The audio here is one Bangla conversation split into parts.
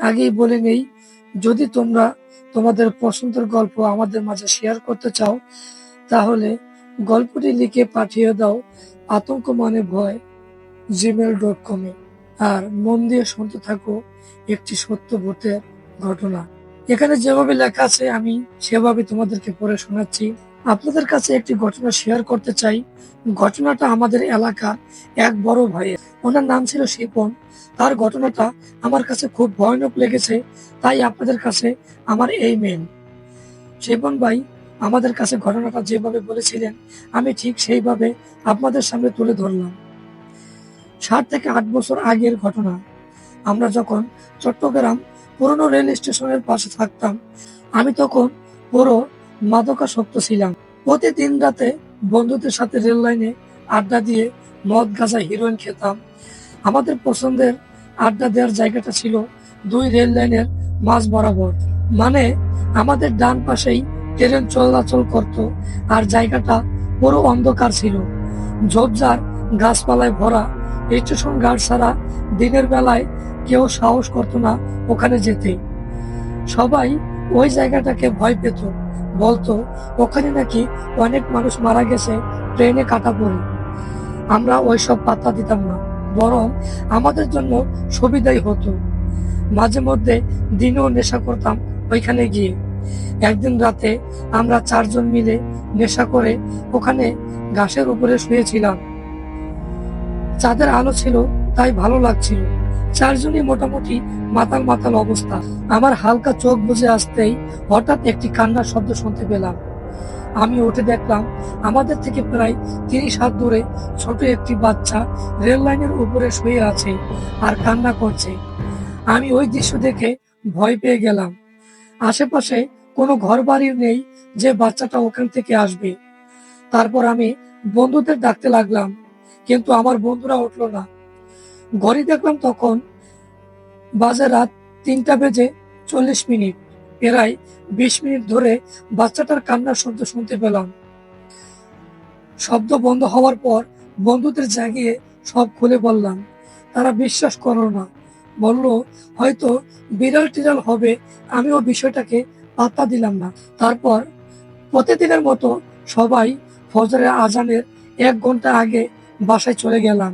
আগেই বলে নেই। যদি তোমরা তোমাদের পছন্দের গল্প আমাদের মাঝে শেয়ার করতে চাও, তাহলে গল্পটি লিখে পাঠিয়ে দাও আতঙ্ক মানে ভয় জিমেল ডট কমে আর মন দিয়ে শুনতে থাকো একটি সত্য ভূতের ঘটনা। এখানে যেভাবে লেখা আছে, আমি সেভাবে তোমাদেরকে পড়ে শোনাচ্ছি। আপনাদের কাছে একটি ঘটনা শেয়ার করতে চাই। ঘটনাটা আমাদের এলাকার এক বড় ভাইয়ের। ওনার নাম ছিল শিপন। তার ঘটনাটা আমার কাছে খুব ভয়ানক লেগেছে, তাই আপনাদের কাছে আমার এই মেন শিপন ভাই, আমাদের কাছে ঘটনাটা যেভাবে বলেছিলেন, আমি ঠিক সেইভাবে আপনাদের সামনে তুলে ধরলাম। সাত থেকে আট বছর আগের ঘটনা। আমরা যখন চট্টগ্রাম পুরনো রেল স্টেশনের পাশে থাকতাম, আমি তখন পুরো মাদকাসক্ত ছিলাম। প্রতিদিন রাতে বন্ধুদের সাথে রেল লাইনে আড্ডা দিয়ে মদ গাঁজা হিরোইন খেতাম। আমাদের পছন্দের আড্ডা দেওয়ার জায়গাটা ছিল দুই রেল লাইনের মাঝ বরাবর। মানে আমাদের ডান পাশেই ট্রেন চলাচল করত আর জায়গাটা পুরো অন্ধকার ছিল। ঝোপঝাড়, গাছপালায় ভরা, স্টেশন গার্ড ছাড়া দিনের বেলায় কেউ সাহস করতো না ওখানে যেতে। সবাই ওই জায়গাটাকে ভয় পেত। বলতো, ওখানে নাকি অনেক মানুষ মারা গেছে, ট্রেনে কাটা পড়ে। আমরা ওইসব পাত্তা দিতাম না, বরং আমাদের জন্য সুবিধাই হতো। মাঝে মধ্যে দিনেও নেশা করতাম ওইখানে গিয়ে। একদিন রাতে আমরা চারজন মিলে নেশা করে ওখানে ঘাসের উপরে শুয়েছিলাম। চাঁদের আলো ছিল, তাই ভালো লাগছিল। চারজনই মোটামুটি মাতাল মাতাল অবস্থা। আমার হালকা চোখ বুঝে আসতেই হঠাৎ একটি কান্নার শব্দ শুনতে পেলাম। আমি উঠে দেখলাম, আমাদের থেকে প্রায় তিরিশ হাত দূরে ছোট একটি বাচ্চা রেল লাইনের উপরে শুয়ে আছে আর কান্না করছে। আমি ওই দৃশ্য দেখে ভয় পেয়ে গেলাম। আশেপাশে কোনো ঘর বাড়িও নেই যে বাচ্চাটা ওখান থেকে আসবে। তারপর আমি বন্ধুদের ডাকতে লাগলাম, কিন্তু আমার বন্ধুরা উঠল না। ঘড়ি দেখলাম তখন বাজে রাত তিনটা বেজে চল্লিশ মিনিট। প্রায় বিশ মিনিট ধরে বাচ্চাটার কান্নার শব্দ শুনতে পেলাম। শব্দ বন্ধ হওয়ার পর বন্ধুদের জাগিয়ে সব খুলে বললাম, তারা বিশ্বাস করল না। বলল, হয়তো বিড়াল টিরাল হবে, আমিও বিষয়টাকে পাত্তা দিলাম না। তারপর প্রতিদিনের মতো সবাই ফজরের আজানের এক ঘণ্টা আগে বাসায় চলে গেলাম।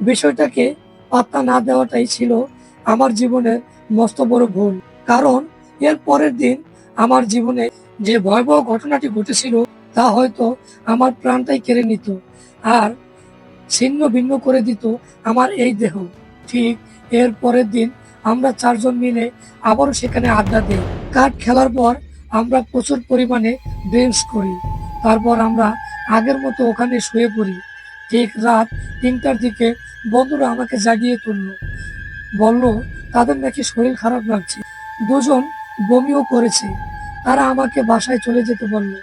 বিষয়টাকে পাত্তা না দেওয়াটাই ছিল আমার জীবনের মস্ত বড় ভুল। কারণ এর পরের দিন আমার জীবনে যে ভয়াবহ ঘটনাটি ঘটেছিল, তা হয়তো আমার প্রাণটাই কেড়ে নিত আর ছিন্ন ভিন্ন করে দিত আমার এই দেহ। ঠিক এর পরের দিন আমরা চারজন মিলে আবারও সেখানে আড্ডা দিই। কাঠ খেলার পর আমরা প্রচুর পরিমাণে ড্রিঙ্কস করি। তারপর আমরা আগের মতো ওখানে শুয়ে পড়ি। ঠিক রাত তিনটার দিকে বন্ধুরা আমাকে জাগিয়ে তুললো। বলল, তাদের নাকি শরীর খারাপ লাগছে। দুজন বমিও করেছে। তারা আমাকে বাসায় চলে যেতে বলল।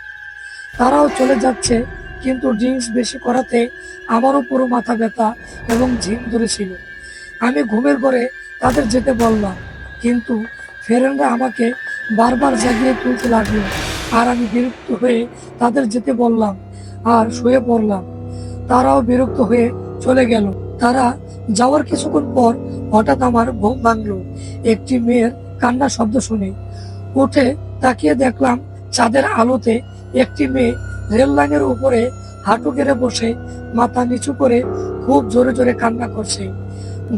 তারাও চলে যাচ্ছে, কিন্তু ড্রিঙ্কস বেশি করাতে আমারও পুরো মাথা ব্যথা এবং ঝিম ধরেছিল আমি ঘুমের ঘরে তাদের যেতে বললাম, কিন্তু ফেরেনরা আমাকে বারবার জাগিয়ে তুলতে লাগল। আর আমি বিরক্ত হয়ে তাদের যেতে বললাম আর শুয়ে পড়লাম। তারাও বিরক্ত হয়ে চলে গেল। তারা যাওয়ার কিছুক্ষণ পর হঠাৎ আমার ঘুম ভাঙলো। একটি মেয়ের কান্না শব্দ শুনে উঠে তাকিয়ে দেখলাম চাঁদের আলোতে একটি মেয়ে রেল লাইনের উপরে হাঁটু গেড়ে বসে, মাথা নিচু করে খুব জোরে জোরে কান্না করছে।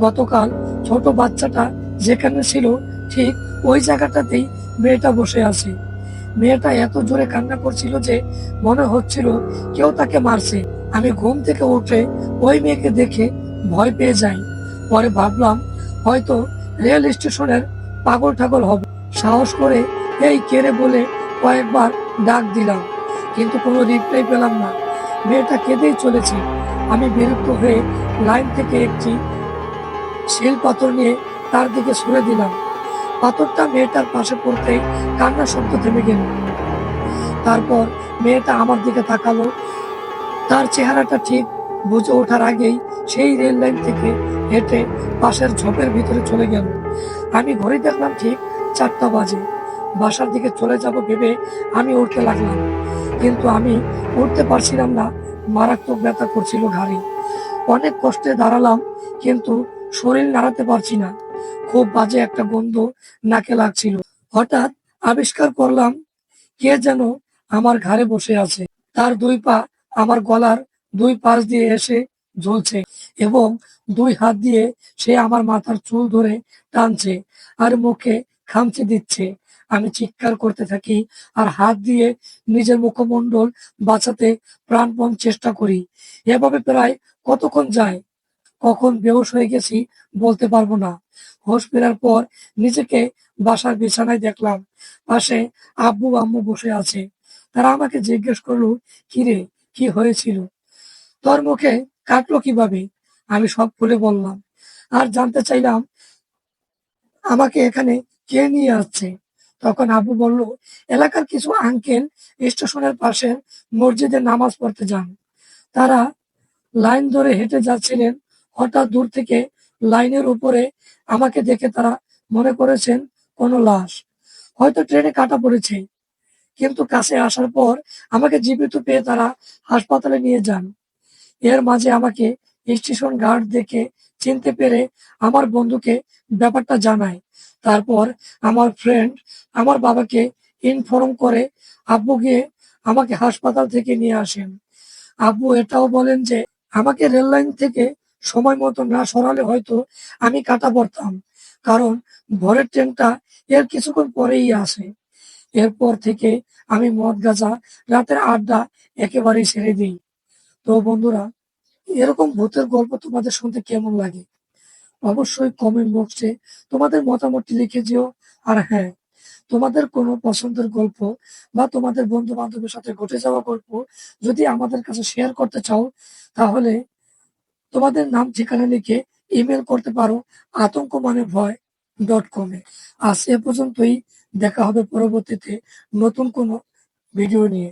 গতকাল ছোট বাচ্চাটা যেখানে ছিল ঠিক ওই জায়গাটাতেই মেয়েটা বসে আছে। মেয়েটা এত জোরে কান্না করছিল যে মনে হচ্ছিল কেউ তাকে মারছে। আমি ঘুম থেকে উঠে ওই মেয়েকে দেখে ভয় পেয়ে যাই। পরে ভাবলাম, হয়তো রেল স্টেশনের পাগল ঠাগল হবে। সাহস করে এই কেড়ে বলে কয়েকবার ডাক দিলাম, কিন্তু কোনো রিপ্লাই পেলাম না। মেয়েটা কেঁদেই চলেছে। আমি বিরক্ত হয়ে লাইন থেকে একটি শিল পাথর নিয়ে তার দিকে সরে দিলাম। পাথরটা মেয়েটার পাশে পড়তেই কান্না শব্দ থেমে গেল। তারপর মেয়েটা আমার দিকে তাকালো। তার চেহারাটা ঠিক বুঝে ওঠার আগেই সেই রেল লাইন থেকে হেঁটে পাশের ঝোপের ভিতরে চলে গেল। আমি ঘড়ি দেখলাম ঠিক চারটা বাজে। বাসার দিকে চলে যাব ভেবে আমি উঠতে লাগলাম। কিন্তু আমি উঠতে পারছিলাম না, মারাত্মক ব্যথা করছিল ঘাড়ে। অনেক কষ্টে দাঁড়ালাম, কিন্তু শরীর নাড়াতে পারছি না। খুব বাজে একটা গন্ধ নাকে লাগছিল। হঠাৎ আবিষ্কার করলাম, কে যেন আমার ঘাড়ে বসে আছে। তার দুই পা আমার গলার দুই পাশ দিয়ে এসে ঝুলছে এবং দুই হাত দিয়ে সে আমার মাথার চুল ধরে টানছে আর মুখে খামচে দিচ্ছে। আমি চিৎকার করতে থাকি আর হাত দিয়ে নিজের মুখমণ্ডল বাঁচাতে প্রাণপণ চেষ্টা করি। এভাবে প্রায় কতক্ষণ যায়? কখন বেহুশ হয়ে গেছি বলতে পারব না। হোশ ফেরার পর নিজেকে বাসার বিছানায় দেখলাম। পাশে আব্বু আম্মু বসে আছে। তারা আমাকে জিজ্ঞেস করল, কিরে, কি হয়েছিল? তোর মুখে কাটলো কীভাবে? আমি সব খুলে বললাম। আর জানতে চাইলাম, আমাকে এখানে কে নিয়ে আসছে? তখন আবু বলল, এলাকার কিছু আঙ্কেল স্টেশনের পাশে মসজিদে নামাজ পড়তে যান। তারা লাইন ধরে হেঁটে যাচ্ছিলেন। হঠাৎ দূর থেকে লাইনের উপরে আমাকে দেখে তারা মনে করেছেন কোনো লাশ। হয়তো ট্রেনে কাটা পড়েছে। কিন্তু কাছে আসার পর আমাকে জীবিত পেয়ে তারা হাসপাতালে নিয়ে যান। এর মাঝে আমাকে স্টেশন গার্ড দেখে চিনতে পেরে আমার বন্ধুকে ব্যাপারটা জানায়। তারপর আমার ফ্রেন্ড আমার বাবাকে ইনফর্ম করে আব্বু গিয়ে আমাকে হাসপাতাল থেকে নিয়ে আসেন। আব্বু এটাও বলেন যে, আমাকে রেল লাইন থেকে সময় মতো না সরালে হয়তো আমি কাটা পড়তাম, কারণ ভোরের ট্রেনটা এর কিছুক্ষণ পরেই আসে। এরপর থেকে আমি মদ গাঁজা রাতের আড্ডা একেবারেই ছেড়ে দিই। তো বন্ধুরা, এরকম ভূতের গল্প তোমাদের শুনতে কেমন লাগে? অবশ্যই কমেন্ট বক্সে তোমাদের মতামতটি লিখে যেও আর হ্যাঁ তোমাদের কোনো পছন্দের গল্প বা তোমাদের বন্ধু বান্ধবের সাথে ঘটে যাওয়া গল্প যদি আমাদের কাছে শেয়ার করতে চাও, তাহলে তোমাদের নাম ঠিকানা লিখে ইমেল করতে পারো আতঙ্ক মানে ভয় ডট কমে আজ এ পর্যন্তই, দেখা হবে পরবর্তীতে নতুন কোনো ভিডিও নিয়ে।